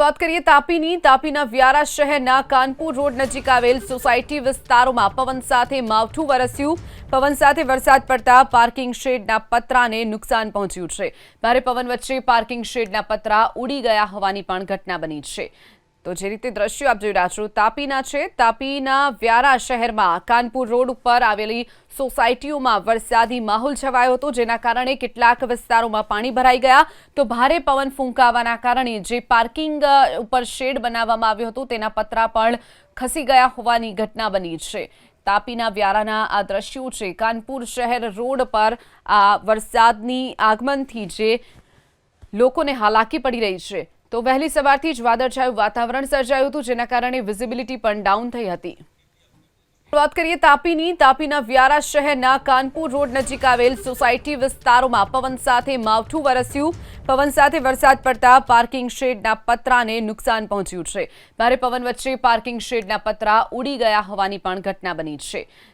વાત કરીએ તાપીની. તાપીના વ્યારા શહેરના કાનપુર રોડ નજીક આવેલ સોસાયટી વિસ્તારોમાં પવન સાથે માવઠું વરસ્યું. પવન સાથે વરસાદ પડતા પાર્કિંગ શેડના પતરાને નુકસાન પહોંચ્યું છે. ભારે પવન વચ્ચે પાર્કિંગ શેડના પતરા ઉડી ગયા હોવાની પણ ઘટના બની છે. તો જે રીતે દ્રશ્યો આપ જોઈ રહ્યા છો, તાપીના છે. તાપીના વ્યારા શહેરમાં કાનપુર રોડ ઉપર આવેલી સોસાયટીઓમાં વરસાદી માહોલ છવાયો હતો, જેના કારણે કેટલાક વિસ્તારોમાં પાણી ભરાઈ ગયા. તો ભારે પવન ફૂંકાવાના કારણે જે પાર્કિંગ ઉપર શેડ બનાવવામાં આવ્યો હતો, તેના પતરા પણ ખસી ગયા હોવાની ઘટના બની છે. તાપીના વ્યારાના આ દ્રશ્યો છે, કાનપુર શહેર રોડ પર આ વરસાદની આગમનથી જે લોકોને હાલાકી પડી રહી છે. તો વહેલી સવારથી જ વાદળછાયું વાતાવરણ સર્જાયું હતું, જેના કારણે વિઝિબિલિટી પણ ડાઉન થઈ હતી. વાત કરીએ તાપીની, તાપીના વ્યારા શહેરના કાનપુર રોડ નજીક આવેલ સોસાયટી વિસ્તારોમાં પવન સાથે માવઠું વરસ્યું. પવન સાથે વરસાદ પડતા પાર્કિંગ શેડના પતરાને નુકસાન પહોંચ્યું છે. ભારે પવન વચ્ચે પાર્કિંગ શેડના પતરા ઉડી ગયા હોવાની પણ ઘટના બની છે.